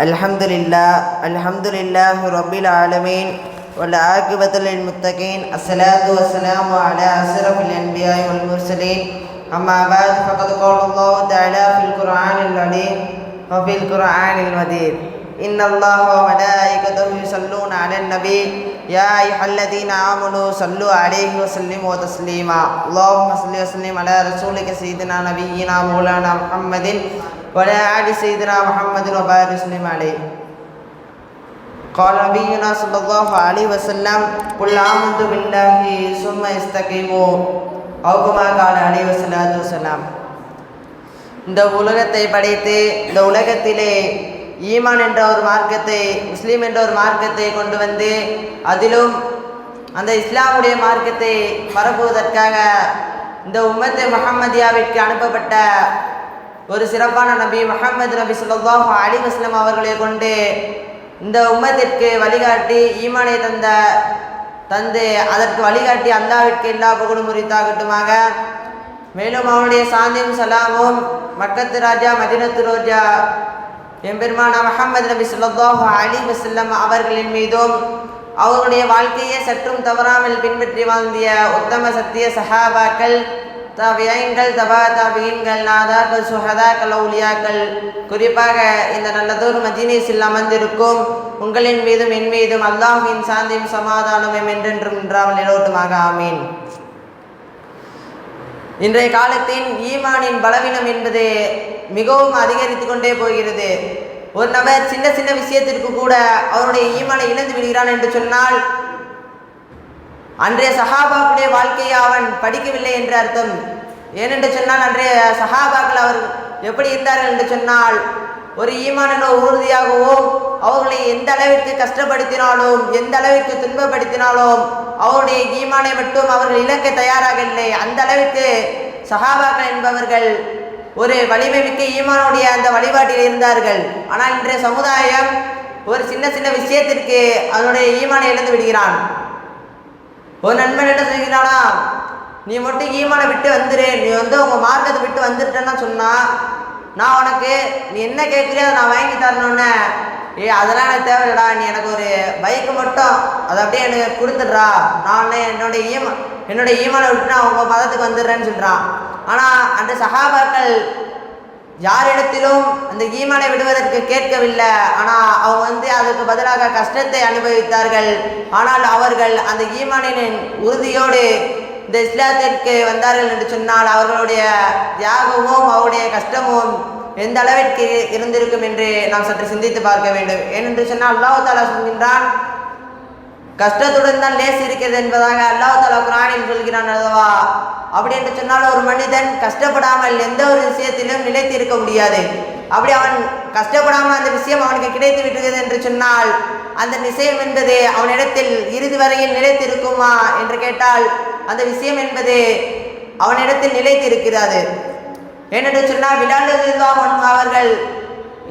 الحمد لله الحمد لله رب العالمين والعاقبة للمتقين الصلاة والسلام على أشرف الأنبياء والمرسلين أما بعد فقد قال الله تعالى في القرآن العليم وفي القرآن المجيد إن الله وملائكته يصلون على النبي يا أيها الذين آمنوا صلوا عليه وسلموا تسليما اللهم صل وسلم على رسولك سيدنا نبينا مولانا محمد وعلى آل سيدنا محمد وبارك وسلم عليه قال نبينا صلى الله عليه وسلم قل آمنت بالله ثم استقيموا أو كما قال عليه الصلاة والسلام இந்த உலகத்தை படைத்து இந்த உலகத்திலே ஈமான் என்ற ஒரு மார்க்கத்தை முஸ்லீம் என்ற ஒரு மார்க்கத்தை கொண்டு வந்து அதிலும் அந்த இஸ்லாமுடைய மார்க்கத்தை பரப்புவதற்காக இந்த உம்மத்து முஹம்மதியாவிற்கு அனுப்பப்பட்ட ஒரு சிறப்பான நபி முகமது நபி சொல்லாஹு அலி வஸ்லம் அவர்களை கொண்டு இந்த உம்மத்திற்கு வழிகாட்டி ஈமானை தந்த தந்து அதற்கு வழிகாட்டி அல்லாவிற்கு எல்லா புகழும் உரித்தாகட்டுமாக. மேலும் அவனுடைய சாந்தியும் சலாமும் மக்கத்து ராஜா மதினத்து ரோஜா எம்பெருமான முஹம்மது நபி சொல்லாஹு அலி வசல்லம் அவர்களின் மீதும் அவர்களுடைய வாழ்க்கையை சற்றும் தவறாமல் பின்பற்றி வாழ்ந்திய உத்தம சத்திய சஹாபாக்கள் தாபியங்கள் தபா தாபியன்கள் நாதாக்கள் சுஹதாக்கள் ஒளியாக்கள் குறிப்பாக இந்த நல்லதொரு மதீனேசில் அமர்ந்திருக்கும் உங்களின் மீதும் என் மீதும் அல்லாஹின் சாந்தியும் சமாதானமும் என்றென்றும் நின்றாமல் நிலோட்டுமாக ஆமீன். இன்றைய காலத்தின் ஈமானின் பலவீனம் என்பது மிகவும் அதிகரித்து கொண்டே போகிறது. ஒரு நபர் சின்ன சின்ன விஷயத்திற்கு கூட அவருடைய ஈமானை இழந்து விடுகிறான் என்று சொன்னால் அன்றைய சஹாபாக்குடைய வாழ்க்கையை அவன் படிக்கவில்லை என்று அர்த்தம். ஏனென்று சொன்னால் அன்றைய சஹாபாக்கள் அவர் எப்படி இருந்தார்கள் என்று சொன்னால் ஒரு ஈமானோ உறுதியாகவோ அவர்களை எந்த அளவிற்கு கஷ்டப்படுத்தினாலும் எந்த அளவிற்கு துன்பப்படுத்தினாலும் அவருடைய ஈமானை மட்டும் அவர்கள் இழக்க தயாராக இல்லை. அந்த அளவிற்கு சஹாபாக்கள் என்பவர்கள் ஒரு வலிமை மிக்க ஈமானுடைய அந்த வழிபாட்டில் இருந்தார்கள். ஆனால் இன்றைய சமுதாயம் ஒரு சின்ன சின்ன விஷயத்திற்கு அதனுடைய ஈமானை இழந்து விடுகிறான். ஒரு நண்பன் என்ன செய்கிறானா நீ மட்டும் ஈமானை விட்டு வந்துரு. நீ வந்து உங்கள் மார்க்கத்தை விட்டு வந்துட்டேன்னா சொன்னா. நான் உனக்கு நீ என்ன கேட்குறியோ அதை நான் வாங்கி தரணுன்னு ஏ அதெல்லாம் எனக்கு தேவையில்லடா. நீ எனக்கு ஒரு பைக்கு மட்டும் அதை அப்படியே எனக்கு கொடுத்துட்றா. நான் என்னோட ஈம என்னோட ஈமானை விட்டு நான் உங்கள் மதத்துக்கு வந்துடுறேன்னு சொல்கிறான் ஆனால் அந்த சகாபாக்கள் யாரிடத்திலும் அந்த ஈமானை விடுவதற்கு கேட்கவில்லை. ஆனால் அவங்க வந்து அதுக்கு பதிலாக கஷ்டத்தை அனுபவித்தார்கள். ஆனால் அவர்கள் அந்த ஈமானின் உறுதியோடு இந்த இஸ்லாத்திற்கு வந்தார்கள் என்று சொன்னால் அவர்களுடைய தியாகமும் அவருடைய கஷ்டமும் எந்த அளவிற்கு இருந்திருக்கும் என்று நாம் சற்று சிந்தித்து பார்க்க வேண்டும். ஏனென்று சொன்னால் அல்லாஹாலா சொல்கின்றான் கஷ்டத்துடன் தான் லேசி இருக்கிறது என்பதாக அல்லாஹ் தாலா குரானில் சொல்கிறான் அல்லவா? அப்படி என்று சொன்னால் ஒரு மனிதன் கஷ்டப்படாமல் எந்த ஒரு விஷயத்திலும் நிலைத்து இருக்க முடியாது. அப்படி அவன் கஷ்டப்படாமல் அந்த விஷயம் அவனுக்கு கிடைத்து விட்டுகிறது என்று சொன்னால் அந்த விஷயம் என்பது அவனிடத்தில் இறுதி வரையில் நிலைத்து இருக்குமா என்று கேட்டால் அந்த விஷயம் என்பது அவனிடத்தில் நிலைத்து இருக்கிறது ஏனென்று சொன்னால் விளாண்டுதான் அவர்கள்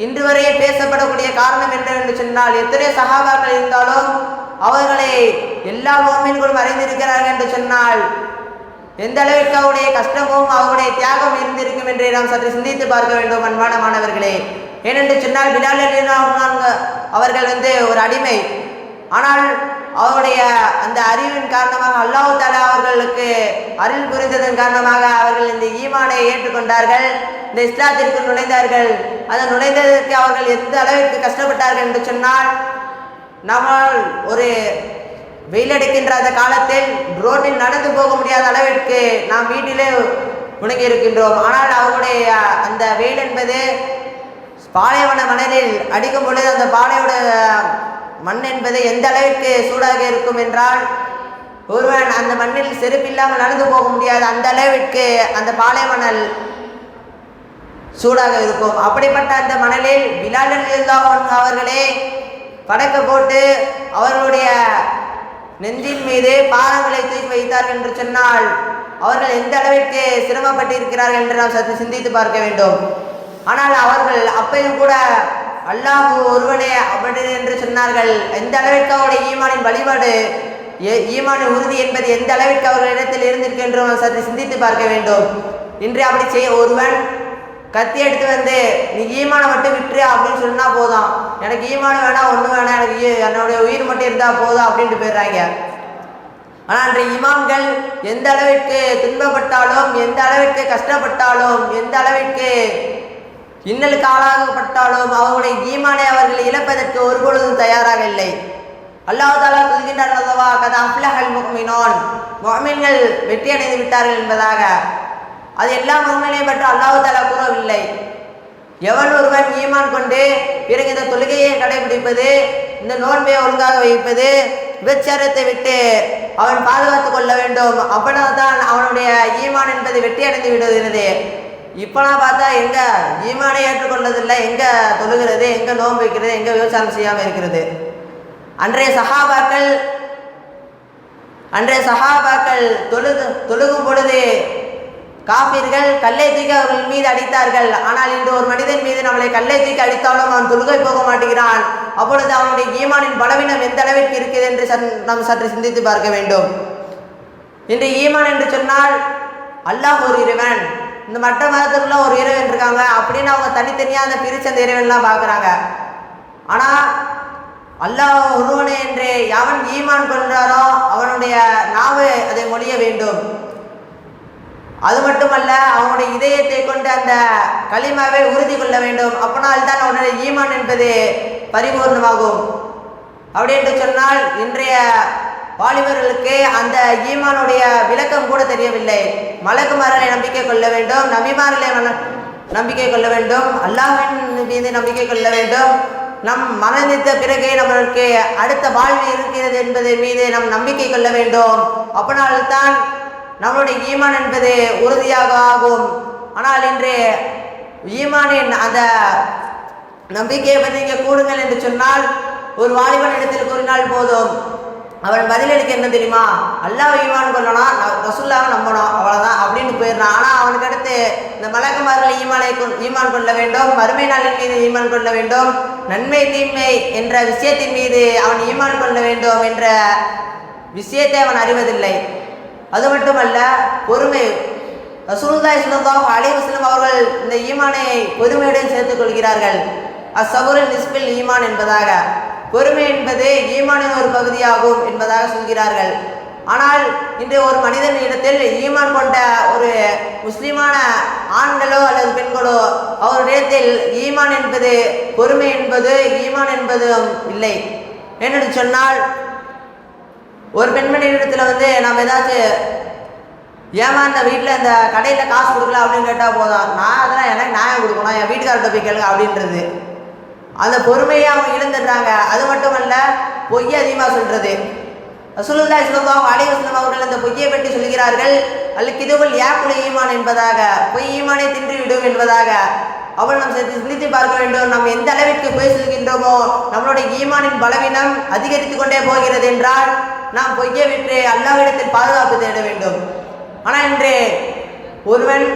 இன்று வரையே பேசப்படக்கூடிய காரணம் என்ன என்று சொன்னால் எத்தனை சகாபாக்கள் இருந்தாலும் அவர்களை எல்லா மோமின்களும் அறிந்திருக்கிறார்கள் என்று சொன்னால் எந்த அளவிற்கு அவருடைய கஷ்டமும் அவருடைய தியாகம் இருந்திருக்கும் என்று நாம் சற்று சிந்தித்து பார்க்க வேண்டும் அன்பான மாணவர்களே. ஏனென்று சொன்னால் பிலால் அவர்கள் வந்து ஒரு அடிமை. ஆனால் அவருடைய அந்த அறிவின் காரணமாக அல்லாஹு தாலா அவர்களுக்கு அருள் புரிந்ததன் காரணமாக அவர்கள் இந்த ஈமானை ஏற்றுக்கொண்டார்கள் இந்த இஸ்லாத்திற்கு நுழைந்தார்கள். அந்த நுழைந்ததற்கு அவர்கள் எந்த அளவிற்கு கஷ்டப்பட்டார்கள் என்று சொன்னால் நம்மால் ஒரு வெயிலடிக்கின்ற அந்த காலத்தில் ரோட்டில் நடந்து போக முடியாத அளவிற்கு நாம் வீட்டிலே முடங்கி இருக்கின்றோம். ஆனால் அவருடைய அந்த வெயில் என்பது பாலைவன மணலில் அடிக்கும் பொழுது அந்த பாலையோட மண் என்பது எந்த அளவிற்கு சூடாக இருக்கும் என்றால் ஒருவன் அந்த மண்ணில் செருப்பில்லாமல் நடந்து போக முடியாது அந்த அளவிற்கு அந்த பாலைமணல் சூடாக இருக்கும். அப்படிப்பட்ட அந்த மணலில் விலாலில் அவர்களே படக்க போட்டு அவர்களுடைய நெஞ்சின் மீது பாலங்களை தூக்கி வைத்தார்கள் என்று சொன்னால் அவர்கள் எந்த அளவிற்கு சிரமப்பட்டிருக்கிறார்கள் என்று நாம் சற்று சிந்தித்து பார்க்க வேண்டும். ஆனால் அவர்கள் அப்பையும் கூட அல்லாஹு ஒருவனே அப்படி என்று சொன்னார்கள். எந்த அளவிற்கு அவருடைய ஈமானின் வழிபாடு ஏ- ஈமானின் உறுதி என்பது எந்த அளவிற்கு அவர்களிடத்தில் இருந்திருக்கின்றோம் சற்று சிந்தித்து பார்க்க வேண்டும். இன்று அப்படி செய்ய ஒருவன் கத்தி எடுத்து வந்து நீ ஈமானை மட்டும் விட்டுரு அப்படின்னு சொன்னா போதும். எனக்கு ஈமான் வேணாம் ஒன்றும் வேணாம் எனக்கு என்னுடைய உயிர் மட்டும் இருந்தால் போதும் அப்படின்ட்டு போயிடுறாங்க. ஆனால் அன்றைய இமாம்கள் எந்த அளவிற்கு துன்பப்பட்டாலும் எந்த அளவிற்கு கஷ்டப்பட்டாலும் எந்த அளவிற்கு இன்னலுக்கு ஆளாகப்பட்டாலும் அவர்களுடைய ஈமானை அவர்கள் இழப்பதற்கு ஒருபொழுதும் தயாராக இல்லை. அல்லாஹாலா சொல்கின்றார் அல்லவா கதா அப்லஹல் முகமினோன் முஃமின்கள் வெற்றி அடைந்து விட்டார்கள் என்பதாக. அது எல்லா முஃமினையும் பற்றி அல்லாஹு தாலா கூறவில்லை. எவன் ஒருவன் ஈமான் கொண்டு பிறகு இந்த தொழுகையை கடைபிடிப்பது இந்த நோன்பை ஒழுங்காக வைப்பது விபச்சாரத்தை விட்டு அவன் பாதுகாத்துக் கொள்ள வேண்டும். அப்பதான் அவனுடைய ஈமான் என்பது வெற்றி அடைந்து விடுகிறது. இப்போலாம் பார்த்தா எங்க ஈமானை ஏற்றுக்கொள்ளதில்லை எங்க தொழுகிறது எங்க நோன்பு வைக்கிறது எங்க விவசாயம் செய்யாமல் இருக்கிறது. அன்றைய சஹாபாக்கள் அன்றைய சஹாபாக்கள் தொழுது தொழுகும் பொழுது காபிர்கள் கல்லை தூக்கி அவர்கள் மீது அடித்தார்கள். ஆனால் இன்று ஒரு மனிதன் மீது நம்மளை கல்லை தூக்கி அடித்தாலும் அவன் தொழுகை போக மாட்டேங்கிறான். அப்பொழுது அவனுடைய ஈமானின் பலவீனம் எந்த அளவிற்கு இருக்குது என்று சன் நாம் சற்று சிந்தித்து பார்க்க வேண்டும். இன்று ஈமான் என்று சொன்னால் அல்லாஹ் ஒரு இறைவன். இந்த மற்ற மதத்துக்குள்ள ஒரு இறைவன் இருக்காங்க. அப்படின்னு அவங்க தனித்தனியாக அந்த பிரிச்சு அந்த இறைவன்லாம் பார்க்குறாங்க. ஆனால் அல்லாஹ் ஒருவனே என்று எவன் ஈமான் கொள்கிறாரோ அவனுடைய நாவு அதை மொழிய வேண்டும். அது மட்டுமல்ல அவனுடைய இதயத்தை கொண்டு அந்த களிமாவை உறுதி கொள்ள வேண்டும். அப்பனால் தான் அவனுடைய ஈமான் என்பது பரிபூர்ணமாகும். அப்படி என்று சொன்னால் இன்றைய வாலிபர்களுக்கு அந்த ஈமானுடைய விளக்கம் கூட தெரியவில்லை. மலக்குமாரலை நம்பிக்கை கொள்ள வேண்டும் நபிமாரலை மன- நம்பிக்கை கொள்ள வேண்டும் அல்லாஹின் மீது நம்பிக்கை கொள்ள வேண்டும். நம் மனதித்த பிறகே நம்மளுக்கு அடுத்த வாழ்வு இருக்கிறது என்பது மீது நம் நம்பிக்கை கொள்ள வேண்டும். அப்பனால்தான் நம்மளுடைய ஈமான் என்பது உறுதியாக ஆகும். ஆனால் இன்று ஈமானின் அந்த நம்பிக்கையை பற்றி இங்கே கூடுங்கள் என்று சொன்னால் ஒரு வாலிபன் இடத்தில் கூறினால் போதும். அவன் பதிலளிக்க என்ன தெரியுமா? அல்லாஹ் ஈமான் கொள்ளணும் ரசுல்லாவை நம்பணும் அவ்வளோதான் அப்படின்னு போயிடுறான். ஆனால் அவனுக்கு அடுத்து இந்த மலக்குமார்கள் ஈமானை ஈமான் கொள்ள வேண்டும் மறுமை நாளின் மீது ஈமான் கொள்ள வேண்டும் நன்மை தீமை என்ற விஷயத்தின் மீது அவன் ஈமான் கொள்ள வேண்டும் என்ற விஷயத்தை அவன் அறிவதில்லை. அது மட்டுமல்ல பொறுமை. ரசூலுல்லாஹி ஸல்லல்லாஹு அலி வஸ்லம் அவர்கள் இந்த ஈமானை பொறுமையுடன் சேர்த்துக் கொள்கிறார்கள். அசபுரில் நிஸ்பில் ஈமான் என்பதாக. பொறுமை என்பது ஈமானின் ஒரு பகுதியாகும் என்பதாக சொல்கிறார்கள். ஆனால் இன்று ஒரு மனிதன் இடத்தில் ஈமான் கொண்ட ஒரு முஸ்லிமான ஆண்களோ அல்லது பெண்களோ அவரிடத்தில் ஈமான் என்பது பொறுமை என்பது ஈமான் என்பதும் இல்லை. ஏனென்று சொன்னால் ஒரு பெண்மணி இடத்துல வந்து நம்ம ஏதாச்சும் ஏமா இந்த வீட்டில் இந்த கடையில் காசு கொடுக்கல அப்படின்னு கேட்டால் போதும். நான் அதெல்லாம் எனக்கு நியாயம் கொடுக்கணும். என் வீட்டுக்கார்ட்ட போய் கேளுங்க அப்படின்றது. அந்த பொறுமையை அவங்க இழந்துடுறாங்க. அது மட்டுமல்ல பொய் அதிகமாக சொல்கிறது ரசூலுல்லாஹி ஸல்லல்லாஹு அலைஹி அவர்கள் அந்த பொய்யை பற்றி சொல்கிறார்கள். அல்ல கிதுவல் யாக்குல ஈமான் என்பதாக. பொய் ஈமானை தின்றுவிடும் என்பதாக. அவள் நாம் சற்று சிந்தித்து பார்க்க வேண்டும். நாம் எந்த அளவிற்கு பொய் சொல்கின்றோமோ நம்மளுடைய ஈமானின் பலவீனம் அதிகரித்து கொண்டே போகிறது என்றால் நாம் பொய்யை விட்டு அல்லாவிடத்தில் பாதுகாப்பு தேட வேண்டும். ஆனால் இன்று ஒருவன்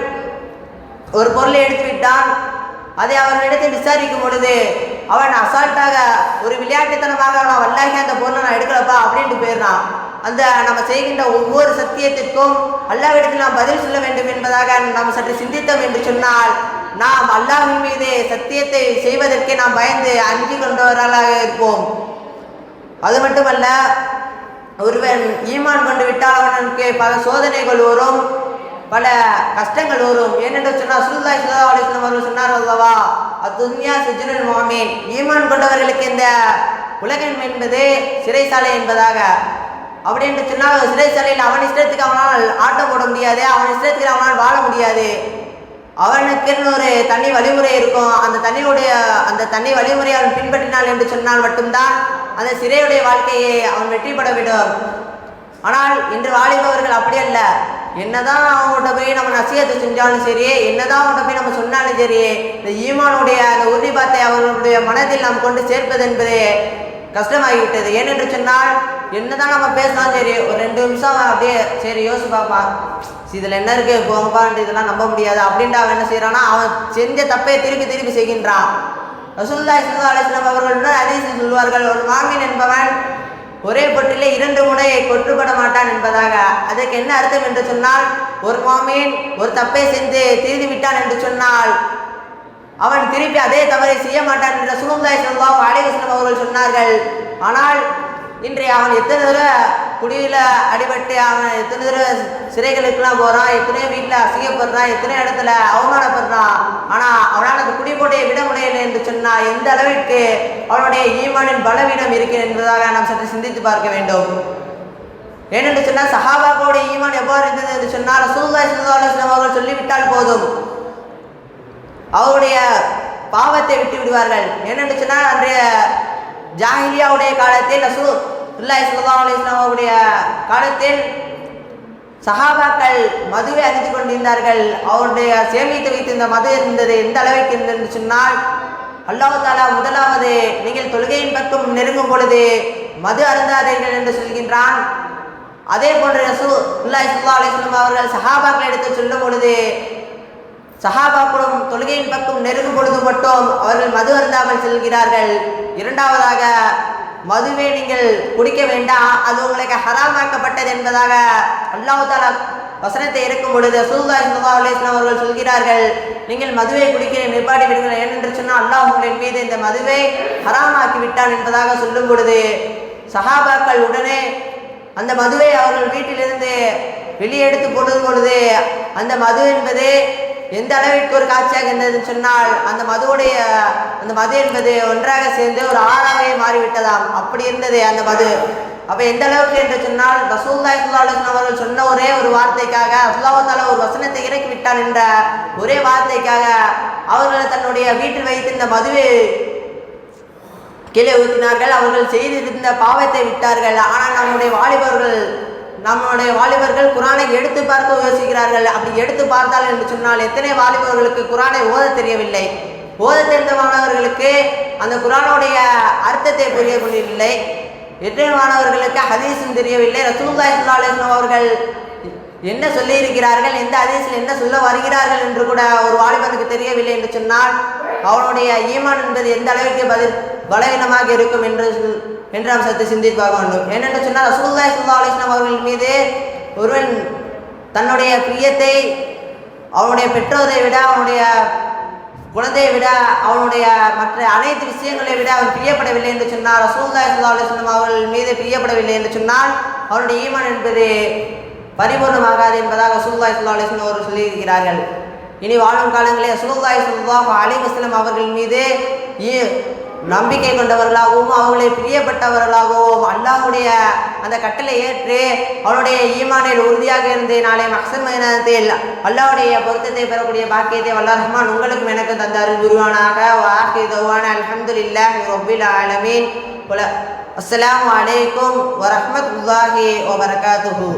ஒரு பொருளை எடுத்து விட்டான் அதை அவனிடத்தில் விசாரிக்கும் பொழுது அவன் அசால்ட்டாக ஒரு விளையாட்டுத்தனமாக நான் வல்லாகி அந்த பொருளை நான் எடுக்கலப்பா அப்படின்ட்டு போயிடுறான். அந்த நம்ம செய்கின்ற ஒவ்வொரு சத்தியத்திற்கும் அல்லாவிடத்தில் நாம் பதில் சொல்ல வேண்டும் என்பதாக நாம் சற்று சிந்தித்தோம் என்று சொன்னால் நாம் அல்லாஹின் மீது சத்தியத்தை செய்வதற்கே நாம் பயந்து அஞ்சு கொண்டவர்களாக இருப்போம். அது மட்டுமல்ல ஒருவன் ஈமான் கொண்டு விட்டால் அவனுக்கு பல சோதனைகள் வரும் பல கஷ்டங்கள் வரும். ஏனென்று சொன்னால் சுல்லாய் சுல்லா அலிஸ்லாம் அவர்கள் சொன்னார் அல்லவா? அத்துன்யா சிஜுனுல் மோமீன் ஈமான் கொண்டவர்களுக்கு இந்த உலகம் என்பது சிறைசாலை என்பதாக. அப்படி என்று சொன்னால் சிறைசாலையில் அவன் இஷ்டத்துக்கு அவனால் ஆட்டம் போட முடியாது அவன் இஷ்டத்துக்கு அவனால் வாழ முடியாது. அவனுக்குன்னு ஒரு தனி வழிமுறை இருக்கும். அந்த தண்ணியுடைய அந்த தனி வழிமுறையை அவன் பின்பற்றினான் என்று சொன்னால் மட்டும்தான் அந்த சிறையுடைய வாழ்க்கையை அவன் வெற்றி பெற விடும் ஆனால் இன்று வாலிபவர்கள் அப்படி அல்ல. என்னதான் அவங்கள்ட்ட போய் நம்ம நசியத்தை செஞ்சாலும் சரி என்னதான் அவங்கள்ட்ட போய் நம்ம சொன்னாலும் சரி இந்த ஈமானுடைய அந்த உறுதிப்பாத்தை அவர்களுடைய மனதில் நாம் கொண்டு சேர்ப்பது என்பது கஷ்டமாகிவிட்டது. ஏனென்று சொன்னால் என்னதான் நம்ம பேசினாலும் சரி ஒரு ரெண்டு நிமிஷம் அப்படியே சரி யோசிச்சு பார்ப்பா இதில் என்ன இருக்கு? போங்கப்பான்ட்டு இதெல்லாம் நம்ப முடியாது. அப்படின்ட்டு அவன் என்ன செய்கிறான்னா அவன் செஞ்ச தப்பே திருப்பி திருப்பி செய்கின்றான். ரசூல்லாய் ஸல்லல்லாஹு அலிஸ்லாம் அவர்களுடன் அவர்கள் சொல்வார்கள் ஒரு மாமின் என்பவன் ஒரே பொட்டிலே இரண்டு முறை கொற்றுப்பட மாட்டான் என்பதாக. அதற்கு என்ன அர்த்தம் என்று சொன்னால் ஒரு மாமீன் ஒரு தப்பை செய்து திருதி விட்டான் என்று சொன்னால் அவன் திருப்பி அதே தவறை செய்ய மாட்டான் என்று சுகுந்தாய் செல்வாம் அலைவசனம் அவர்கள் சொன்னார்கள். ஆனால் இன்றைய அவன் எத்தனை தடவை குடியில் அடிபட்டு அவன் எத்தனை தடவை சிறைகளுக்கெல்லாம் போகிறான் எத்தனையோ வீட்டில் அசிங்கப்படுறான் எத்தனையோ இடத்துல அவமானப்படுறான். ஆனால் அவனால் அந்த குடிபோட்டையை விட முடியலை என்று சொன்னால் எந்த அளவிற்கு அவனுடைய ஈமானின் பலவீனம் இருக்கிறது என்பதாக நாம் சற்று சிந்தித்து பார்க்க வேண்டும். ஏனென்று சொன்னால் சஹாபாக்களுடைய ஈமான் எவ்வாறு இருந்தது என்று சொன்னால் ரசூலுல்லாஹி ஸல்லல்லாஹு அவர்கள் சொல்லிவிட்டால் போதும். அவருடைய பாவத்தை விட்டு விடுவார்கள் ஏனென்று சொன்னால் அன்றைய ஜாஹிலியாவுடைய காலத்தில் ரசூ ஸல்லல்லாஹு அலைஹி வஸல்லம் அவருடைய காலத்தில் சஹாபாக்கள் மதுவை அறிந்து கொண்டிருந்தார்கள். அவருடைய சேமித்து வைத்திருந்த மது இருந்தது எந்த அளவுக்கு இருந்தது என்று சொன்னால் அல்லாஹ் தாலா முதலாவது நீங்கள் தொழுகையின் பக்கம் நெருங்கும் பொழுது மது அருந்தாதீர்கள் என்று சொல்கின்றான். அதே போன்று ரசூலுல்லாஹி சுல்லா அலிஸ்லாம் அவர்கள் சஹாபாக்கள் எடுத்து சொல்லும் பொழுது சஹாபாக்களும் தொழுகையின் பக்கம் நெருங்கும் பொழுது மட்டும் அவர்கள் மது அருந்தாமல் செல்கிறார்கள். இரண்டாவதாக மதுவை நீங்கள் குடிக்க வேண்டாம் அது உங்களுக்கு ஹராமாக்கப்பட்டது என்பதாக அல்லாஹால வசனத்தை இருக்கும் பொழுது ரசூலுல்லாஹி சுல்லா அலிஸ்லாம் அவர்கள் சொல்கிறார்கள் நீங்கள் மதுவை குடிக்க நிப்பாட்டி விடுங்கள் ஏனென்று சொன்னால் அல்லாஹ் உங்களின் மீது இந்த மதுவை ஹராமாக்கி விட்டான் என்பதாக சொல்லும் பொழுது சஹாபாக்கள் உடனே அந்த மதுவை அவர்கள் வீட்டிலிருந்து வெளியே எடுத்து போடும் பொழுது அந்த மது என்பது எந்த அளவிற்கு ஒரு காட்சியாக இருந்ததுன்னு சொன்னால் அந்த மதுவுடைய அந்த மது என்பது ஒன்றாக சேர்ந்து ஒரு ஆறாகவே மாறிவிட்டதாம். அப்படி இருந்தது அந்த மது. அப்போ எந்த அளவுக்கு என்று சொன்னால் ரசூல்லாய் சுல்லாஹன் அவர்கள் சொன்ன ஒரே ஒரு வார்த்தைக்காக அல்லாஹால ஒரு வசனத்தை இறக்கி விட்டான் என்ற ஒரே வார்த்தைக்காக அவர்கள் தன்னுடைய வீட்டில் வைத்திருந்த மதுவை கீழே ஊற்றினார்கள் அவர்கள் செய்திருந்த பாவத்தை விட்டார்கள். ஆனால் நம்முடைய வாலிபர்கள் நம்முடைய வாலிபர்கள் குரானை எடுத்து பார்க்க யோசிக்கிறார்கள். அப்படி எடுத்து பார்த்தால் என்று சொன்னால் எத்தனை வாலிபர்களுக்கு குரானை ஓத தெரியவில்லை? ஓத தெரிந்த மாணவர்களுக்கு அந்த குரானுடைய அர்த்தத்தை புரிய முடியவில்லை. எத்தனை மாணவர்களுக்கு ஹதீஸும் தெரியவில்லை. ரசூல்லாய் ஸல்லல்லாஹு அவர்கள் என்ன சொல்லியிருக்கிறார்கள்? எந்த அதிசயில் என்ன சொல்ல வருகிறார்கள் என்று கூட ஒரு வாலிபனுக்கு தெரியவில்லை என்று சொன்னால் அவனுடைய ஈமான் என்பது எந்த அளவிற்கு பதில் பலவீனமாக இருக்கும் என்று என்று அம்சத்தை சிந்திப்பாக வேண்டும். ஏனென்று சொன்னால் ரசூலுல்லாஹி சுல்லா அலிஸ்லாம் அவர்கள் மீது ஒருவன் தன்னுடைய பிரியத்தை அவனுடைய பெற்றோரை விட அவனுடைய குழந்தையை விட அவனுடைய மற்ற அனைத்து விஷயங்களை விட அவன் பிரியப்படவில்லை என்று சொன்னால் ரசூலுல்லாஹி சுல்லா அலிஸ்லாம் அவர்கள் மீது பிரியப்படவில்லை என்று சொன்னால் அவனுடைய ஈமான் என்பது பரிபூர்ணமாகாது என்பதாக ரசூலுல்லாஹி சுல்லா அலிஸ்லாம் அவர்கள் சொல்லியிருக்கிறார்கள். இனி வாழும் காலங்களில் ரசூலுல்லாஹி சுல்லா அலி வஸல்லம் அவர்கள் மீது நம்பிக்கை கொண்டவர்களாகவும் அவர்களை பிரியப்பட்டவர்களாகவும் அல்லாஹுடைய அந்த கட்டளை ஏற்று அவனுடைய ஈமானில் உறுதியாக இருந்து நாளை மக்சர் மைதானத்தில் அல்லாவுடைய பொருத்தத்தை பெறக்கூடிய பாக்கியத்தை வல்லா ரஹ்மான் உங்களுக்கும் எனக்கும் தந்த குருவானாக வாக்கி தவான அல்ஹம்துலில்லாஹி ரப்பில் ஆலமீன். அஸ்ஸலாமு அலைக்கும் ஓ வபரகாத்துஹு